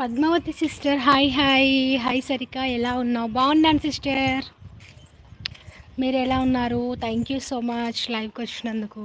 Padmavathi sister hi hi. Hi Sarika. ఎలా ఉన్నావు? బాగున్నాను సిస్టర్. మీరు ఎలా ఉన్నారు? థ్యాంక్ యూ సో మచ్ లైవ్కి వచ్చినందుకు.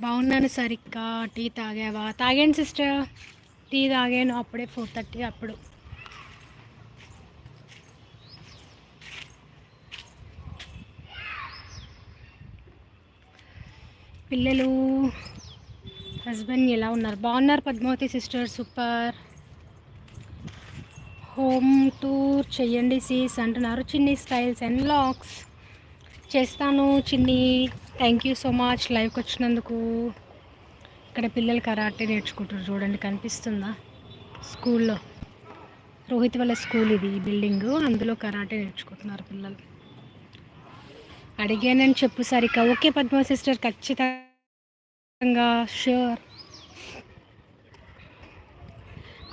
బాగున్నాను సరిగ్గా టీ తాగావా? తాగాను సిస్టర్. టీ తాగాను అప్పుడే ఫోర్ థర్టీ అప్పుడు. పిల్లలు హస్బెండ్ ఎలా ఉన్నారు? బాగున్నారు Padmavathi sister super home tour చెయ్యండి సీస్ అంటున్నారు. చిన్ని స్టైల్స్ అండ్ లాక్స్ చేస్తాను చిన్ని. థ్యాంక్ యూ సో మచ్ లైవ్కి వచ్చినందుకు. ఇక్కడ పిల్లలు కరాటే నేర్చుకుంటారు చూడండి కనిపిస్తుందా? స్కూల్లో. రోహిత్ వాళ్ళ స్కూల్ ఇది బిల్డింగ్. అందులో కరాటే నేర్చుకుంటున్నారు పిల్లలు. అడిగానని చెప్పు సరిక. ఓకే పద్మ సిస్టర్ ఖచ్చితంగా షూర్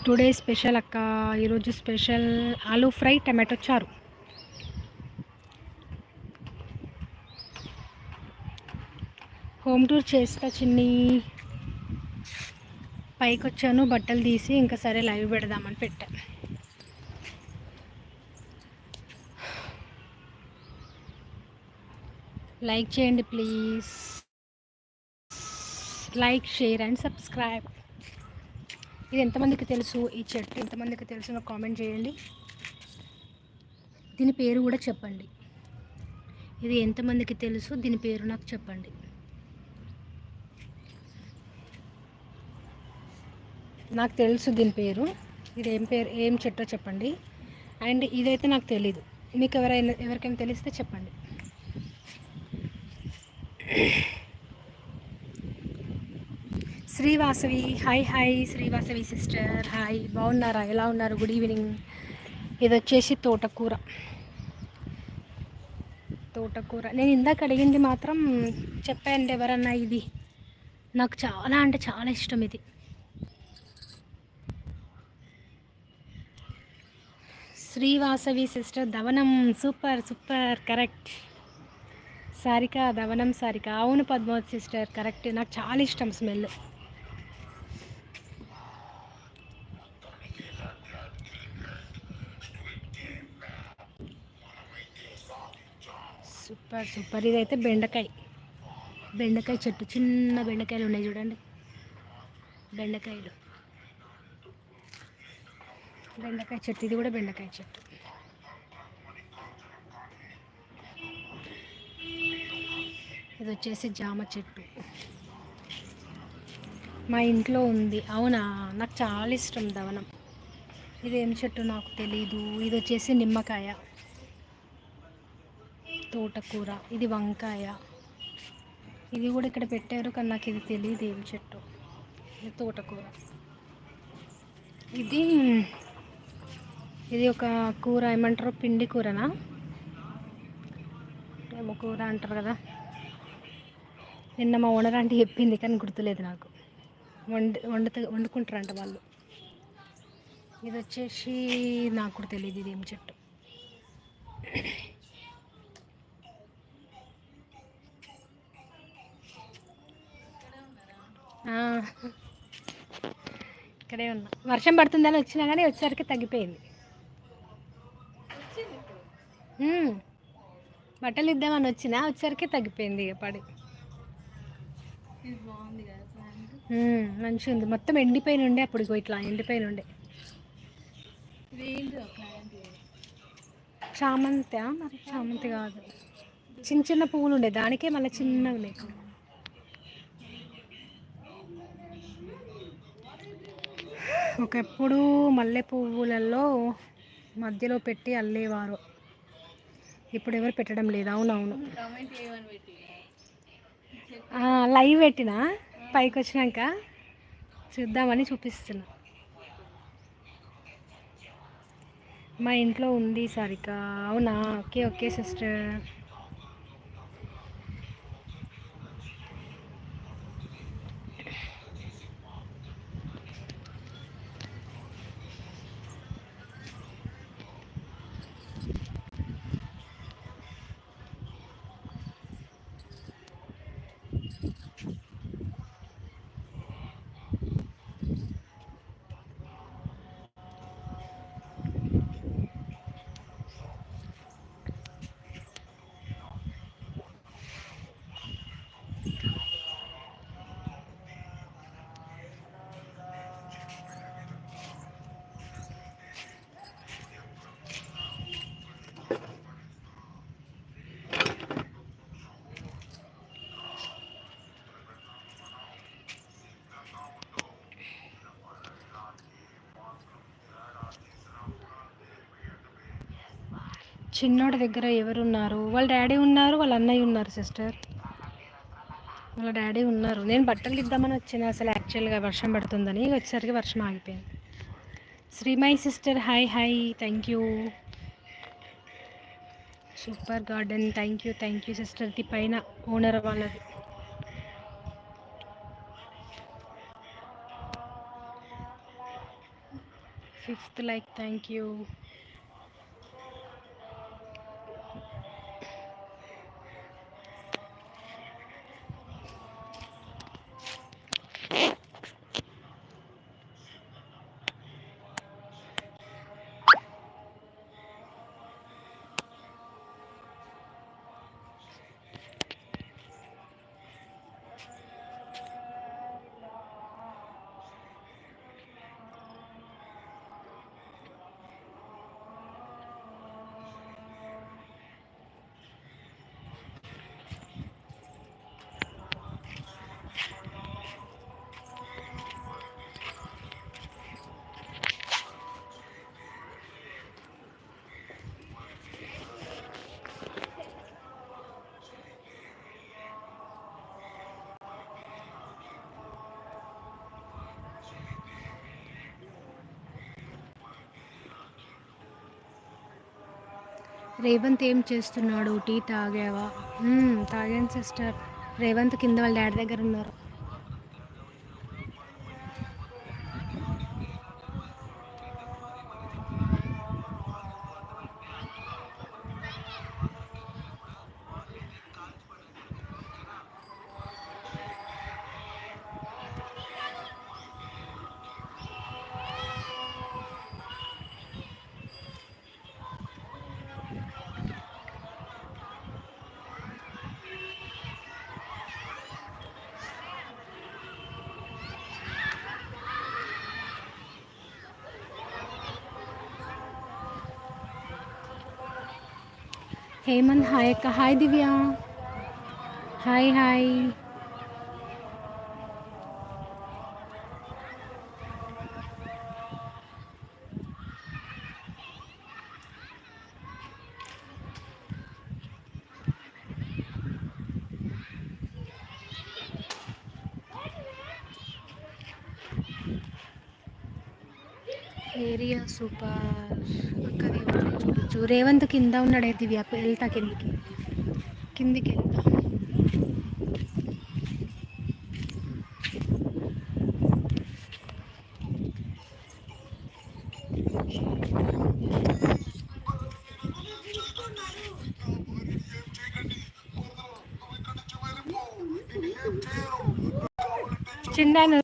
టుడే స్పెషల్ అక్క. ఈరోజు స్పెషల్ ఆలూ ఫ్రై టమాటో చారు. హోమ్ టూర్ చేస్తా చిన్ని. పైకి వచ్చాను బట్టలు తీసి ఇంకా సరే లైవ్ పెడదామని పెట్టా. లైక్ చేయండి please. Like share and subscribe. ఇది ఎంతమందికి తెలుసు? ఈ చెట్టు ఎంతమందికి తెలుసు నాకు కామెంట్ చేయండి. దీని పేరు కూడా చెప్పండి. ఇది ఎంతమందికి తెలుసు? దీని పేరు నాకు చెప్పండి. నాకు తెలుసు దీని పేరు. ఇది ఏం పేరు ఏం చెట్టో చెప్పండి. అండ్ ఇదైతే నాకు తెలీదు. మీకు ఎవరైనా ఎవరికైనా తెలిస్తే చెప్పండి. Srivasavi hi hi Srivasavi sister hi బాగున్నారా? ఎలా ఉన్నారు? Good evening. ఇది వచ్చేసి తోటకూర. తోటకూర. నేను ఇందాక అడిగింది మాత్రం చెప్పండి ఎవరన్నా ఇది. నాకు చాలా అంటే చాలా ఇష్టం ఇది. శ్రీవాసవి సిస్టర్ ధవనం సూపర్ సూపర్ కరెక్ట్. సారిక ధవనం సారిక. అవును పద్మావతి సిస్టర్ కరెక్ట్. నాకు చాలా ఇష్టం స్మెల్. Super super. ఇదైతే బెండకాయ. బెండకాయ చెట్టు చిన్న బెండకాయలు ఉన్నాయి చూడండి. బెండకాయలు. బెండకాయ చెట్టు ఇది కూడా బెండకాయ చెట్టు. ఇది వచ్చేసి జామ చెట్టు. మా ఇంట్లో ఉంది. అవునా? నాకు చాలా ఇష్టం దవనం. ఇది చెట్టు నాకు తెలీదు. ఇది వచ్చేసి నిమ్మకాయ. తోటకూర. ఇది వంకాయ. ఇది కూడా ఇక్కడ పెట్టారు కానీ నాకు ఇది తెలియదు ఏం చెట్టు. ఇది తోటకూర. ఇది ఇది ఒక కూర ఏమంటారు? పిండి కూరనా? ఏమో కూర అంటారు కదా. నిన్న మా ఓనర్ అంటే చెప్పింది కానీ గుర్తులేదు నాకు. వండి వండుత వండుకుంటారంట వాళ్ళు. ఇది వచ్చేసి నాకు కూడా తెలియదు ఇది ఏం చెట్టు. ఇక్కడే ఉన్నా. వర్షం పడుతుందని వచ్చినా కానీ వచ్చేసరికి తగ్గిపోయింది. బట్టలు ఇద్దామని వచ్చినా వచ్చేసరికి తగ్గిపోయింది ఇక పడి. మంచిగా ఉంది. మొత్తం ఎండిపోయిన ఉండే అప్పుడు ఇట్లా ఎండిపోయిన ఉండే. చామంతి? మరి చామంతి కాదు. చిన్న చిన్న పువ్వులు ఉండే. దానికే మళ్ళీ చిన్నగా లేకు ఒకప్పుడు మల్లె పువ్వులలో మధ్యలో పెట్టి అల్లేవారు. ఇప్పుడు ఎవరు పెట్టడం లేదు. అవునవును. లైవ్ పెట్టిన? పైకి వచ్చినాక చూద్దామని చూపిస్తున్నా. మా ఇంట్లో ఉంది సారిక. అవునా? Okay okay sister. చిన్నోడి దగ్గర ఎవరున్నారు? వాళ్ళ డాడీ ఉన్నారు వాళ్ళ అన్నయ్య ఉన్నారు సిస్టర్. వాళ్ళ డాడీ ఉన్నారు. నేను బట్టలు ఇద్దామని వచ్చిన అసలు యాక్చువల్గా వర్షం పడుతుందని. వచ్చేసరికి వర్షం ఆగిపోయింది. శ్రీమై sister hi hi. Thank you super garden. Thank you thank you sister. The పైన ఓనర్ వాళ్ళది. Fifth like thank you Revanth ఏం చేస్తున్నాడు? టీ తాగావా? తాగాను సిస్టర్. రేవంత్ కింద వాళ్ళ డాడీ దగ్గర ఉన్నారు. హేమంత్ హాయ్ అక్క hi Divya hi hi area super. అక్కది చూడొచ్చు. రేవంత్ కింద ఉన్నాడే దివ్య వెళ్తా కిందికి. కిందికి వెళ్తా. చిన్న